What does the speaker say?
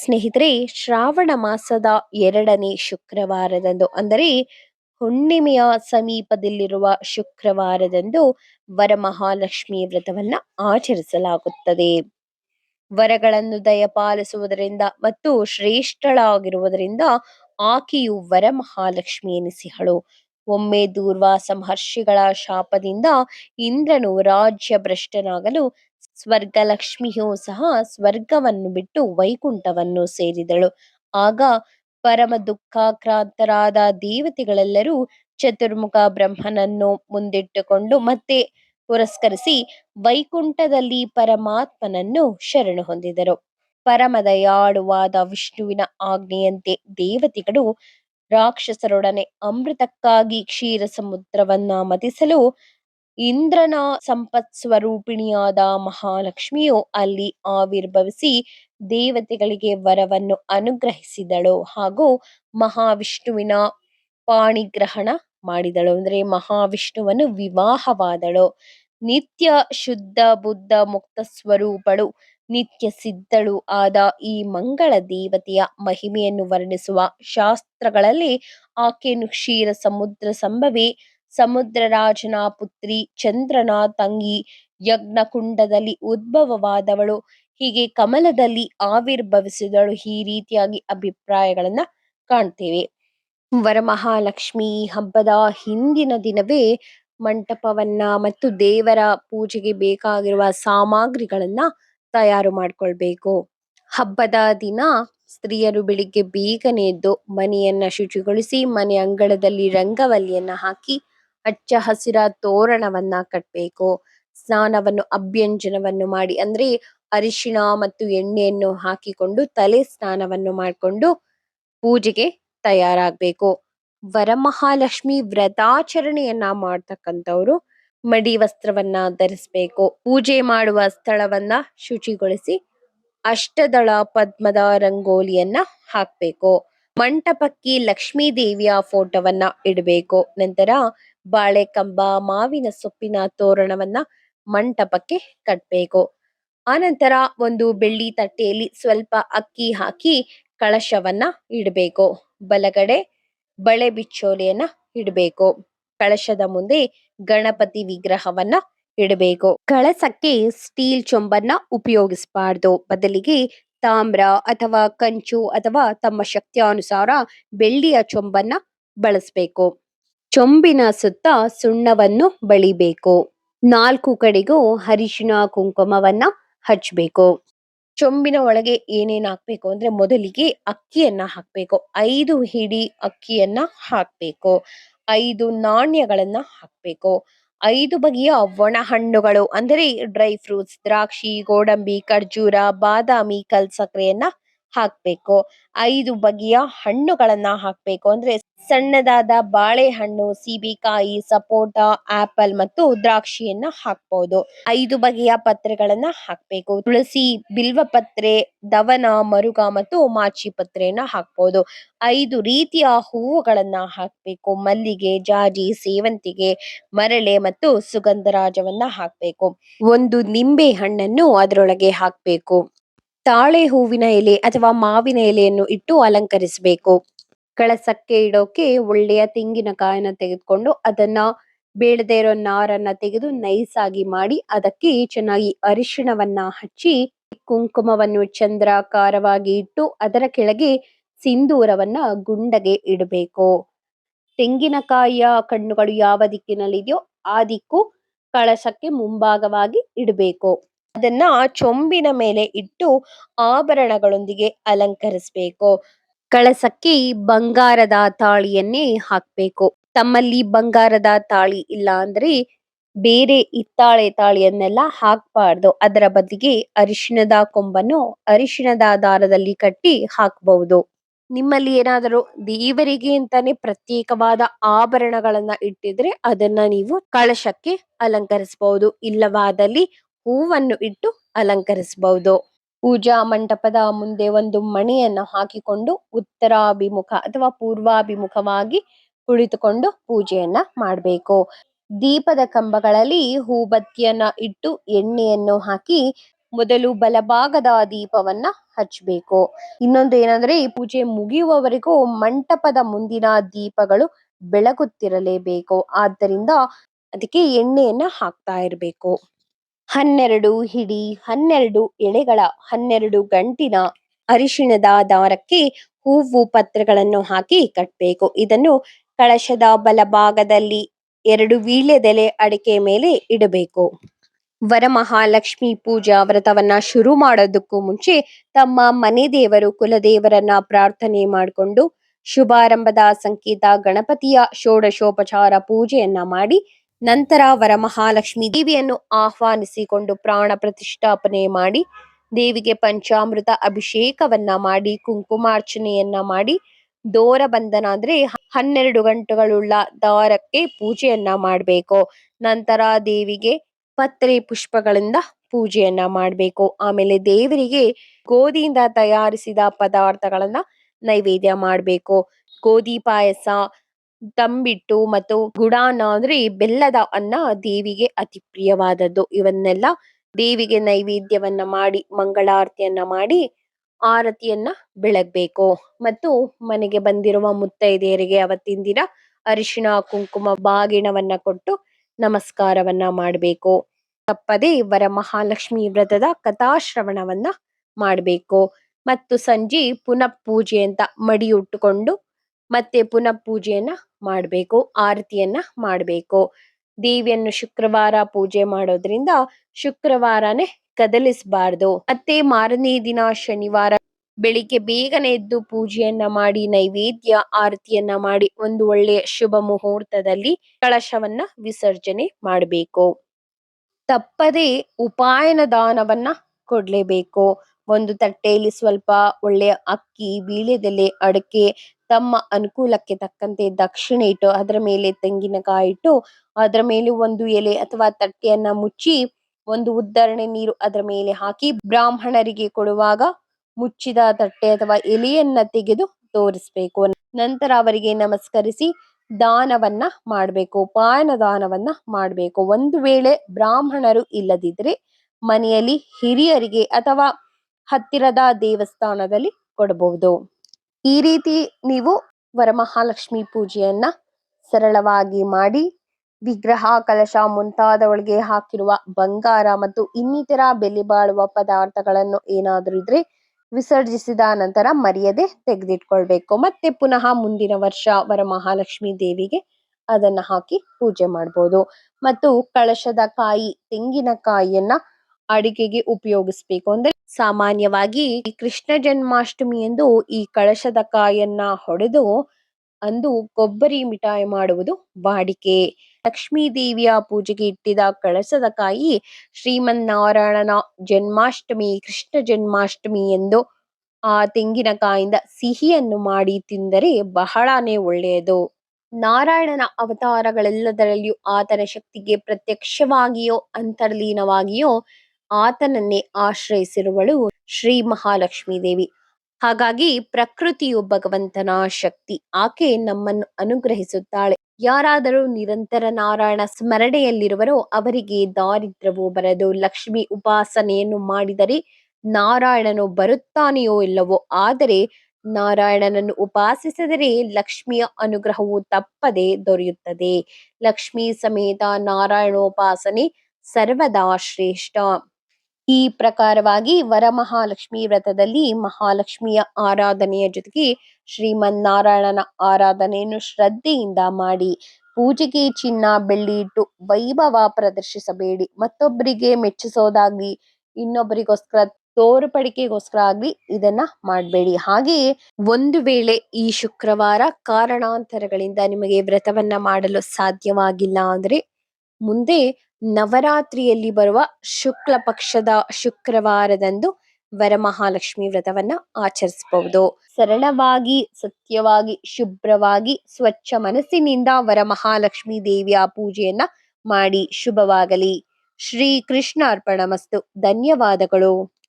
ಸ್ನೇಹಿತರೆ, ಶ್ರಾವಣ ಮಾಸದ ಎರಡನೇ ಶುಕ್ರವಾರದಂದು, ಅಂದರೆ ಹುಣ್ಣಿಮೆಯ ಸಮೀಪದಲ್ಲಿರುವ ಶುಕ್ರವಾರದಂದು ವರಮಹಾಲಕ್ಷ್ಮಿ ವ್ರತವನ್ನ ಆಚರಿಸಲಾಗುತ್ತದೆ. ವರಗಳನ್ನು ದಯಪಾಲಿಸುವುದರಿಂದ ಮತ್ತು ಶ್ರೇಷ್ಠಳಾಗಿರುವುದರಿಂದ ಆಕೆಯು ವರಮಹಾಲಕ್ಷ್ಮಿ ಎನಿಸಿಹಳು. ಒಮ್ಮೆ ದೂರ್ವಾಸ ಮಹರ್ಷಿಗಳ ಶಾಪದಿಂದ ಇಂದ್ರನು ರಾಜ್ಯ ಭ್ರಷ್ಟನಾಗಲು ಸ್ವರ್ಗಲಕ್ಷ್ಮಿಯೂ ಸಹ ಸ್ವರ್ಗವನ್ನು ಬಿಟ್ಟು ವೈಕುಂಠವನ್ನು ಸೇರಿದಳು. ಆಗ ಪರಮ ದುಃಖಾಕ್ರಾಂತರಾದ ದೇವತೆಗಳೆಲ್ಲರೂ ಚತುರ್ಮುಖ ಬ್ರಹ್ಮನನ್ನು ಮುಂದಿಟ್ಟುಕೊಂಡು ಮತ್ತೆ ಪುರಸ್ಕರಿಸಿ ವೈಕುಂಠದಲ್ಲಿ ಪರಮಾತ್ಮನನ್ನು ಶರಣು ಹೊಂದಿದರು. ಪರಮದಯಾಳುವಾದ ವಿಷ್ಣುವಿನ ಆಜ್ಞೆಯಂತೆ ದೇವತೆಗಳು ರಾಕ್ಷಸರೊಡನೆ ಅಮೃತಕ್ಕಾಗಿ ಕ್ಷೀರ ಸಮುದ್ರವನ್ನ ಮತಿಸಲು ಇಂದ್ರನ ಸಂಪತ್ ಸ್ವರೂಪಿಣಿಯಾದ ಮಹಾಲಕ್ಷ್ಮಿಯು ಅಲ್ಲಿ ಆವಿರ್ಭವಿಸಿ ದೇವತೆಗಳಿಗೆ ವರವನ್ನು ಅನುಗ್ರಹಿಸಿದಳು ಹಾಗೂ ಮಹಾವಿಷ್ಣುವಿನ ಪಾಣಿಗ್ರಹಣ ಮಾಡಿದಳು. ಅಂದ್ರೆ ಮಹಾವಿಷ್ಣುವನ್ನು ವಿವಾಹವಾದಳು. ನಿತ್ಯ ಶುದ್ಧ, ಬುದ್ಧ, ಮುಕ್ತ ಸ್ವರೂಪಳು ನಿತ್ಯ ಸಿದ್ಧಳು ಆದ ಈ ಮಂಗಳ ದೇವತೆಯ ಮಹಿಮೆಯನ್ನು ವರ್ಣಿಸುವ ಶಾಸ್ತ್ರಗಳಲ್ಲಿ ಆಕೆಯನ್ನು ಕ್ಷೀರ ಸಮುದ್ರ ಸಂಭವಿ ಸಮುದ್ರ ರಾಜನ ಪುತ್ರಿ ಚಂದ್ರನ ತಂಗಿ ಯಜ್ಞಕುಂಡದಲ್ಲಿ ಉದ್ಭವವಾದವಳು. ಹೀಗೆ ಕಮಲದಲ್ಲಿ ಆವಿರ್ಭವಿಸಿದಳು. ಈ ರೀತಿಯಾಗಿ ಅಭಿಪ್ರಾಯಗಳನ್ನ ಕಾಣ್ತೇವೆ. ವರಮಹಾಲಕ್ಷ್ಮಿ ಹಬ್ಬದ ಹಿಂದಿನ ದಿನವೇ ಮಂಟಪವನ್ನ ಮತ್ತು ದೇವರ ಪೂಜೆಗೆ ಬೇಕಾಗಿರುವ ಸಾಮಗ್ರಿಗಳನ್ನ ತಯಾರು ಮಾಡ್ಕೊಳ್ಬೇಕು. ಹಬ್ಬದ ದಿನ ಸ್ತ್ರೀಯರು ಬೆಳಿಗ್ಗೆ ಬೇಗನೆ ಎದ್ದು ಮನೆಯನ್ನ ಶುಚಿಗೊಳಿಸಿ ಮನೆ ಅಂಗಳದಲ್ಲಿ ರಂಗವಲ್ಲಿಯನ್ನ ಹಾಕಿ ಹಚ್ಚ ಹಸಿರ ತೋರಣವನ್ನ ಕಟ್ಟಬೇಕು ಸ್ನಾನವನ್ನು, ಅಭ್ಯಂಜನವನ್ನು ಮಾಡಿ, ಅಂದ್ರೆ ಅರಿಶಿಣ ಮತ್ತು ಎಣ್ಣೆಯನ್ನು ಹಾಕಿಕೊಂಡು ತಲೆ ಸ್ನಾನವನ್ನು ಮಾಡಿಕೊಂಡು ಪೂಜೆಗೆ ತಯಾರಾಗಬೇಕು. ವರಮಹಾಲಕ್ಷ್ಮಿ ವ್ರತಾಚರಣೆಯನ್ನ ಮಾಡ್ತಕ್ಕಂಥವ್ರು ಮಡಿ ವಸ್ತ್ರವನ್ನ ಧರಿಸ್ಬೇಕು. ಪೂಜೆ ಮಾಡುವ ಸ್ಥಳವನ್ನ ಶುಚಿಗೊಳಿಸಿ ಅಷ್ಟದಳ ಪದ್ಮದ ರಂಗೋಲಿಯನ್ನ ಹಾಕ್ಬೇಕು. ಮಂಟಪಕ್ಕೆ ಲಕ್ಷ್ಮೀ ದೇವಿಯ ಫೋಟೋವನ್ನ ಇಡಬೇಕು. ನಂತರ ಬಾಳೆಕಂಬ, ಮಾವಿನ ಸೊಪ್ಪಿನ ತೋರಣವನ್ನ ಮಂಟಪಕ್ಕೆ ಕಟ್ಬೇಕು. ಆನಂತರ ಒಂದು ಬೆಳ್ಳಿ ತಟ್ಟೆಯಲ್ಲಿ ಸ್ವಲ್ಪ ಅಕ್ಕಿ ಹಾಕಿ ಕಳಶವನ್ನ ಇಡಬೇಕು. ಬಲಗಡೆ ಬಳೆ ಬಿಚ್ಚೋಲೆಯನ್ನ ಇಡಬೇಕು. ಕಳಶದ ಮುಂದೆ ಗಣಪತಿ ವಿಗ್ರಹವನ್ನ ಇಡಬೇಕು. ಕಳಸಕ್ಕೆ ಸ್ಟೀಲ್ ಚೊಂಬನ್ನ ಉಪಯೋಗಿಸಬಾರ್ದು. ಬದಲಿಗೆ ತಾಮ್ರ ಅಥವಾ ಕಂಚು ಅಥವಾ ತಮ್ಮ ಶಕ್ತಿಯಾನುಸಾರ ಬೆಳ್ಳಿಯ ಚೊಂಬನ್ನ ಬಳಸಬೇಕು. ಚೊಂಬಿನ ಸುತ್ತ ಸುಣ್ಣವನ್ನು ಬಳಿಬೇಕು. ನಾಲ್ಕು ಕಡೆಗೂ ಹರಿಶಿನ ಕುಂಕುಮವನ್ನ ಹಚ್ಬೇಕು. ಚೊಂಬಿನ ಒಳಗೆ ಏನೇನ್ ಹಾಕ್ಬೇಕು ಅಂದ್ರೆ ಮೊದಲಿಗೆ ಅಕ್ಕಿಯನ್ನ ಹಾಕ್ಬೇಕು. ಐದು ಹಿಡಿ ಅಕ್ಕಿಯನ್ನ ಹಾಕ್ಬೇಕು. ಐದು ನಾಣ್ಯಗಳನ್ನ ಹಾಕ್ಬೇಕು. ಐದು ಬಗೆಯ ಒಣ ಹಣ್ಣುಗಳು ಅಂದರೆ ಡ್ರೈ ಫ್ರೂಟ್ಸ್, ದ್ರಾಕ್ಷಿ, ಗೋಡಂಬಿ, ಖರ್ಜೂರ, ಬಾದಾಮಿ ಕಲ್ಸಕ್ರೆಯನ್ನ ಹಾಕ್ಬೇಕು. ಐದು ಬಗೆಯ ಹಣ್ಣುಗಳನ್ನ ಹಾಕ್ಬೇಕು. ಅಂದ್ರೆ ಸಣ್ಣದಾದ ಬಾಳೆಹಣ್ಣು, ಸೀಬೆಕಾಯಿ, ಸಪೋಟ, ಆಪಲ್ ಮತ್ತು ದ್ರಾಕ್ಷಿಯನ್ನ ಹಾಕ್ಬಹುದು ಐದು ಬಗೆಯ ಪತ್ರೆಗಳನ್ನ ಹಾಕ್ಬೇಕು. ತುಳಸಿ, ಬಿಲ್ವ ಪತ್ರೆ, ದವನ, ಮರುಗ ಮತ್ತು ಮಾಚಿ ಪತ್ರೆಯನ್ನ ಹಾಕ್ಬಹುದು ಐದು ರೀತಿಯ ಹೂವುಗಳನ್ನ ಹಾಕ್ಬೇಕು. ಮಲ್ಲಿಗೆ, ಜಾಜಿ, ಸೇವಂತಿಗೆ, ಮರಳೆ ಮತ್ತು ಸುಗಂಧರಾಜವನ್ನ ಹಾಕ್ಬೇಕು. ಒಂದು ನಿಂಬೆ ಹಣ್ಣನ್ನು ಅದರೊಳಗೆ ಹಾಕ್ಬೇಕು. ತಾಳೆ ಹೂವಿನ ಎಲೆ ಅಥವಾ ಮಾವಿನ ಎಲೆಯನ್ನು ಇಟ್ಟು ಅಲಂಕರಿಸಬೇಕು. ಕಳಸಕ್ಕೆ ಇಡೋಕೆ ಒಳ್ಳೆಯ ತೆಂಗಿನಕಾಯನ್ನ ತೆಗೆದುಕೊಂಡು ಅದನ್ನ ಬೇಡದೇ ಇರೋ ನಾರನ್ನ ತೆಗೆದು ನೈಸ್ ಆಗಿ ಮಾಡಿ ಅದಕ್ಕೆ ಚೆನ್ನಾಗಿ ಅರಿಶಿಣವನ್ನ ಹಚ್ಚಿ, ಕುಂಕುಮವನ್ನು ಚಂದ್ರಾಕಾರವಾಗಿ ಇಟ್ಟು ಅದರ ಕೆಳಗೆ ಸಿಂಧೂರವನ್ನ ಗುಂಡಗೆ ಇಡಬೇಕು. ತೆಂಗಿನಕಾಯಿಯ ಕಣ್ಣುಗಳು ಯಾವ ದಿಕ್ಕಿನಲ್ಲಿದೆಯೋ ಆ ದಿಕ್ಕು ಕಳಸಕ್ಕೆ ಮುಂಭಾಗವಾಗಿ ಇಡಬೇಕು. ಅದನ್ನ ಚೊಂಬಿನ ಮೇಲೆ ಇಟ್ಟು ಆಭರಣಗಳೊಂದಿಗೆ ಅಲಂಕರಿಸಬೇಕು. ಕಳಸಕ್ಕೆ ಬಂಗಾರದ ತಾಳಿಯನ್ನೇ ಹಾಕ್ಬೇಕು. ತಮ್ಮಲ್ಲಿ ಬಂಗಾರದ ತಾಳಿ ಇಲ್ಲ ಅಂದ್ರೆ ಬೇರೆ ಹಿತ್ತಾಳೆ ತಾಳಿಯನ್ನೆಲ್ಲ ಹಾಕ್ಬಾರ್ದು. ಅದರ ಬದಿಗೆ ಅರಿಶಿಣದ ಕೊಂಬನ್ನು ಅರಿಶಿಣದ ದಾರದಲ್ಲಿ ಕಟ್ಟಿ ಹಾಕಬಹುದು. ನಿಮ್ಮಲ್ಲಿ ಏನಾದರೂ ದೇವರಿಗೆ ಅಂತಾನೆ ಪ್ರತ್ಯೇಕವಾದ ಆಭರಣಗಳನ್ನ ಇಟ್ಟಿದ್ರೆ ಅದನ್ನ ನೀವು ಕಳಶಕ್ಕೆ ಅಲಂಕರಿಸಬಹುದು. ಇಲ್ಲವಾದಲ್ಲಿ ಹೂವನ್ನು ಇಟ್ಟು ಅಲಂಕರಿಸಬಹುದು ಪೂಜಾ ಮಂಟಪದ ಮುಂದೆ ಒಂದು ಮಣಿಯನ್ನು ಹಾಕಿಕೊಂಡು ಉತ್ತರಾಭಿಮುಖ ಅಥವಾ ಪೂರ್ವಾಭಿಮುಖವಾಗಿ ಕುಳಿತುಕೊಂಡು ಪೂಜೆಯನ್ನ ಮಾಡಬೇಕು. ದೀಪದ ಕಂಬಗಳಲ್ಲಿ ಹೂಬತ್ತಿಯನ್ನ ಇಟ್ಟು ಎಣ್ಣೆಯನ್ನು ಹಾಕಿ ಮೊದಲು ಬಲಭಾಗದ ದೀಪವನ್ನ ಹಚ್ಚಬೇಕು ಇನ್ನೊಂದು ಏನಂದ್ರೆ ಈ ಪೂಜೆ ಮುಗಿಯುವವರೆಗೂ ಮಂಟಪದ ಮುಂದಿನ ದೀಪಗಳು ಬೆಳಗುತ್ತಿರಲೇಬೇಕು. ಆದ್ದರಿಂದ ಅದಕ್ಕೆ ಎಣ್ಣೆಯನ್ನ ಹಾಕ್ತಾ ಇರಬೇಕು. ಹನ್ನೆರಡು ಹಿಡಿ ಹನ್ನೆರಡು ಎಳೆಗಳ ಹನ್ನೆರಡು ಗಂಟಿನ ಅರಿಶಿಣದ ದಾರಕ್ಕೆ ಹೂವು ಪತ್ರಗಳನ್ನು ಹಾಕಿ ಕಟ್ಟಬೇಕು ಇದನ್ನು ಕಳಶದ ಬಲಭಾಗದಲ್ಲಿ ಎರಡು ವೀಳ್ಯದೆಲೆ ಅಡಿಕೆ ಮೇಲೆ ಇಡಬೇಕು. ವರಮಹಾಲಕ್ಷ್ಮಿ ಪೂಜಾ ವ್ರತವನ್ನ ಶುರು ಮಾಡೋದಕ್ಕೂ ಮುಂಚೆ ತಮ್ಮ ಮನೆ ದೇವರು ಕುಲದೇವರನ್ನ ಪ್ರಾರ್ಥನೆ ಮಾಡಿಕೊಂಡು ಶುಭಾರಂಭದ ಸಂಕೇತ ಗಣಪತಿಯ ಷೋಡಶೋಪಚಾರ ಪೂಜೆಯನ್ನ ಮಾಡಿ ನಂತರ ವರಮಹಾಲಕ್ಷ್ಮಿ ದೇವಿಯನ್ನು ಆಹ್ವಾನಿಸಿಕೊಂಡು ಪ್ರಾಣ ಪ್ರತಿಷ್ಠಾಪನೆ ಮಾಡಿ, ದೇವಿಗೆ ಪಂಚಾಮೃತ ಅಭಿಷೇಕವನ್ನ ಮಾಡಿ, ಕುಂಕುಮಾರ್ಚನೆಯನ್ನ ಮಾಡಿ ದೋರ ಬಂಧನ ಅಂದ್ರೆ ಹನ್ನೆರಡು ಗಂಟೆಗಳುಳ್ಳ ದಾರಕ್ಕೆ ಪೂಜೆಯನ್ನ ಮಾಡಬೇಕು. ನಂತರ ದೇವಿಗೆ ಪತ್ರೆ ಪುಷ್ಪಗಳಿಂದ ಪೂಜೆಯನ್ನ ಮಾಡಬೇಕು. ಆಮೇಲೆ ದೇವರಿಗೆ ಗೋಧಿಯಿಂದ ತಯಾರಿಸಿದ ಪದಾರ್ಥಗಳನ್ನ ನೈವೇದ್ಯ ಮಾಡಬೇಕು. ಗೋಧಿ ಪಾಯಸ ತಂಬಿಟ್ಟು ಮತ್ತು ಗುಡಾನ ಅಂದ್ರೆ ಬೆಲ್ಲದ ಅನ್ನ ದೇವಿಗೆ ಅತಿ ಪ್ರಿಯವಾದದ್ದು. ಇವನ್ನೆಲ್ಲ ದೇವಿಗೆ ನೈವೇದ್ಯವನ್ನ ಮಾಡಿ, ಮಂಗಳಾರತಿಯನ್ನ ಮಾಡಿ ಆರತಿಯನ್ನ ಬೆಳಗ್ಬೇಕು. ಮತ್ತು ಮನೆಗೆ ಬಂದಿರುವ ಮುತ್ತೈದೆಯರಿಗೆ ಅವತ್ತಿನ ದಿನ ಅರಿಶಿಣ, ಕುಂಕುಮ, ಬಾಗಿಣವನ್ನ ಕೊಟ್ಟು ನಮಸ್ಕಾರವನ್ನ ಮಾಡಬೇಕು. ತಪ್ಪದೆ ವರಮಹಾಲಕ್ಷ್ಮಿ ವ್ರತದ ಕಥಾಶ್ರವಣವನ್ನ ಮಾಡಬೇಕು. ಮತ್ತು ಸಂಜೆ ಪುನಃ ಪೂಜೆ ಅಂತ ಮಡಿಯುಟ್ಟುಕೊಂಡು ಮತ್ತೆ ಪುನಃ ಪೂಜೆಯನ್ನ ಮಾಡಬೇಕು, ಆರತಿಯನ್ನ ಮಾಡಬೇಕು. ದೇವಿಯನ್ನು ಶುಕ್ರವಾರ ಪೂಜೆ ಮಾಡೋದ್ರಿಂದ ಶುಕ್ರವಾರನೇ ಕದಲಿಸಬಾರ್ದು. ಮತ್ತೆ ಮಾರನೇ ದಿನ ಶನಿವಾರ ಬೆಳಿಗ್ಗೆ ಬೇಗನೆ ಎದ್ದು ಪೂಜೆಯನ್ನ ಮಾಡಿ, ನೈವೇದ್ಯ ಆರತಿಯನ್ನ ಮಾಡಿ ಒಂದು ಒಳ್ಳೆಯ ಶುಭ ಮುಹೂರ್ತದಲ್ಲಿ ಕಳಶವನ್ನ ವಿಸರ್ಜನೆ ಮಾಡಬೇಕು. ತಪ್ಪದೆ ಉಪಾಯನ ದಾನವನ್ನ ಕೊಡ್ಲೇಬೇಕು. ಒಂದು ತಟ್ಟೆಯಲ್ಲಿ ಸ್ವಲ್ಪ ಒಳ್ಳೆಯ ಅಕ್ಕಿ ವೀಳ್ಯದೆಲೆ ಅಡಕೆ ತಮ್ಮ ಅನುಕೂಲಕ್ಕೆ ತಕ್ಕಂತೆ ದಕ್ಷಿಣೆ ಇಟ್ಟು, ಅದರ ಮೇಲೆ ತೆಂಗಿನಕಾಯಿ ಇಟ್ಟು, ಅದರ ಮೇಲೆ ಒಂದು ಎಲೆ ಅಥವಾ ತಟ್ಟೆಯನ್ನ ಮುಚ್ಚಿ, ಒಂದು ಉದ್ದರಣೆ ನೀರು ಅದರ ಮೇಲೆ ಹಾಕಿ, ಬ್ರಾಹ್ಮಣರಿಗೆ ಕೊಡುವಾಗ ಮುಚ್ಚಿದ ತಟ್ಟೆ ಅಥವಾ ಎಲೆಯನ್ನ ತೆಗೆದು ತೋರಿಸ್ಬೇಕು. ನಂತರ ಅವರಿಗೆ ನಮಸ್ಕರಿಸಿ ದಾನವನ್ನ ಮಾಡಬೇಕು ಪಾಯನ ದಾನವನ್ನ ಮಾಡಬೇಕು. ಒಂದು ವೇಳೆ ಬ್ರಾಹ್ಮಣರು ಇಲ್ಲದಿದ್ರೆ ಮನೆಯಲ್ಲಿ ಹಿರಿಯರಿಗೆ ಅಥವಾ ಹತ್ತಿರದ ದೇವಸ್ಥಾನದಲ್ಲಿ ಕೊಡಬಹುದು. ಈ ರೀತಿ ನೀವು ವರಮಹಾಲಕ್ಷ್ಮಿ ಪೂಜೆಯನ್ನ ಸರಳವಾಗಿ ಮಾಡಿ, ವಿಗ್ರಹ, ಕಲಶ ಮುಂತಾದವಳಿಗೆ ಹಾಕಿರುವ ಬಂಗಾರ ಮತ್ತು ಇನ್ನಿತರ ಬೆಲೆ ಬಾಳುವ ಪದಾರ್ಥಗಳನ್ನು ಏನಾದರೂ ಇದ್ರೆ ವಿಸರ್ಜಿಸಿದ ನಂತರ ಮರ್ಯಾದೆ ತೆಗೆದಿಟ್ಕೊಳ್ಬೇಕು. ಮತ್ತೆ ಪುನಃ ಮುಂದಿನ ವರ್ಷ ವರಮಹಾಲಕ್ಷ್ಮಿ ದೇವಿಗೆ ಅದನ್ನ ಹಾಕಿ ಪೂಜೆ ಮಾಡ್ಬೋದು. ಮತ್ತು ಕಳಶದ ಕಾಯಿ ತೆಂಗಿನಕಾಯಿಯನ್ನ ಅಡಿಗೆಗೆ ಉಪಯೋಗಿಸ್ಬೇಕು. ಅಂದ್ರೆ ಸಾಮಾನ್ಯವಾಗಿ ಕೃಷ್ಣ ಜನ್ಮಾಷ್ಟಮಿ ಎಂದು ಈ ಕಳಶದ ಕಾಯನ್ನ ಹೊಡೆದು ಅಂದು ಕೊಬ್ಬರಿ ಮಿಠಾಯಿ ಮಾಡುವುದು ವಾಡಿಕೆ. ಲಕ್ಷ್ಮೀ ದೇವಿಯ ಪೂಜೆಗೆ ಇಟ್ಟಿದ ಕಳಸದ ಕಾಯಿ ಶ್ರೀಮನ್ನಾರಾಯಣನ ಜನ್ಮಾಷ್ಟಮಿ, ಕೃಷ್ಣ ಜನ್ಮಾಷ್ಟಮಿ ಎಂದು ಆ ತೆಂಗಿನಕಾಯಿಂದ ಸಿಹಿಯನ್ನು ಮಾಡಿ ತಿಂದರೆ ಬಹಳನೇ ಒಳ್ಳೆಯದು. ನಾರಾಯಣನ ಅವತಾರಗಳೆಲ್ಲದರಲ್ಲಿಯೂ ಆತನ ಶಕ್ತಿಗೆ ಪ್ರತ್ಯಕ್ಷವಾಗಿಯೋ, ಅಂತರ್ಲೀನವಾಗಿಯೋ ಆತನನ್ನೇ ಆಶ್ರಯಿಸಿರುವಳು ಶ್ರೀ ಮಹಾಲಕ್ಷ್ಮೀ ದೇವಿ. ಹಾಗಾಗಿ ಪ್ರಕೃತಿಯು ಭಗವಂತನ ಶಕ್ತಿ. ಆಕೆ ನಮ್ಮನ್ನು ಅನುಗ್ರಹಿಸುತ್ತಾಳೆ. ಯಾರಾದರೂ ನಿರಂತರ ನಾರಾಯಣ ಸ್ಮರಣೆಯಲ್ಲಿರುವರೋ ಅವರಿಗೆ ದಾರಿದ್ರ್ಯವು ಬರದು ಲಕ್ಷ್ಮಿ ಉಪಾಸನೆಯನ್ನು ಮಾಡಿದರೆ ನಾರಾಯಣನು ಬರುತ್ತಾನೆಯೋ ಇಲ್ಲವೋ. ಆದರೆ ನಾರಾಯಣನನ್ನು ಉಪಾಸಿಸಿದರೆ ಲಕ್ಷ್ಮಿಯ ಅನುಗ್ರಹವು ತಪ್ಪದೆ ದೊರೆಯುತ್ತದೆ. ಲಕ್ಷ್ಮಿ ಸಮೇತ ನಾರಾಯಣೋಪಾಸನೆ ಸರ್ವದಾ ಶ್ರೇಷ್ಠ. ಈ ಪ್ರಕಾರವಾಗಿ ವರಮಹಾಲಕ್ಷ್ಮಿ ವ್ರತದಲ್ಲಿ ಮಹಾಲಕ್ಷ್ಮಿಯ ಆರಾಧನೆಯ ಜೊತೆಗೆ ಶ್ರೀಮನ್ನಾರಾಯಣನ ಆರಾಧನೆಯನ್ನು ಶ್ರದ್ಧೆಯಿಂದ ಮಾಡಿ ಪೂಜೆಗೆ ಚಿನ್ನ, ಬೆಳ್ಳಿ ಇಟ್ಟು ವೈಭವ ಪ್ರದರ್ಶಿಸಬೇಡಿ. ಮತ್ತೊಬ್ಬರಿಗೆ ಮೆಚ್ಚಿಸೋದಾಗ್ಲಿ, ಇನ್ನೊಬ್ಬರಿಗೋಸ್ಕರ ತೋರ್ಪಡಿಕೆಗೋಸ್ಕರ ಆಗ್ಲಿ ಇದನ್ನ ಮಾಡಬೇಡಿ. ಹಾಗೆಯೇ ಒಂದು ವೇಳೆ ಈ ಶುಕ್ರವಾರ ಕಾರಣಾಂತರಗಳಿಂದ ನಿಮಗೆ ವ್ರತವನ್ನ ಮಾಡಲು ಸಾಧ್ಯವಾಗಿಲ್ಲ ಅಂದ್ರೆ ಮುಂದೆ ನವರಾತ್ರಿಯಲ್ಲಿ ಬರುವ ಶುಕ್ಲ ಪಕ್ಷದ ಶುಕ್ರವಾರದಂದು ವರಮಹಾಲಕ್ಷ್ಮಿ ವ್ರತವನ್ನ ಆಚರಿಸಬಹುದು ಸರಳವಾಗಿ, ಸತ್ಯವಾಗಿ, ಶುಭ್ರವಾಗಿ, ಸ್ವಚ್ಛ ಮನಸ್ಸಿನಿಂದ ವರಮಹಾಲಕ್ಷ್ಮಿ ದೇವಿಯ ಪೂಜೆಯನ್ನ ಮಾಡಿ ಶುಭವಾಗಲಿ. ಶ್ರೀ ಕೃಷ್ಣ ಅರ್ಪಣಮಸ್ತು ಧನ್ಯವಾದಗಳು.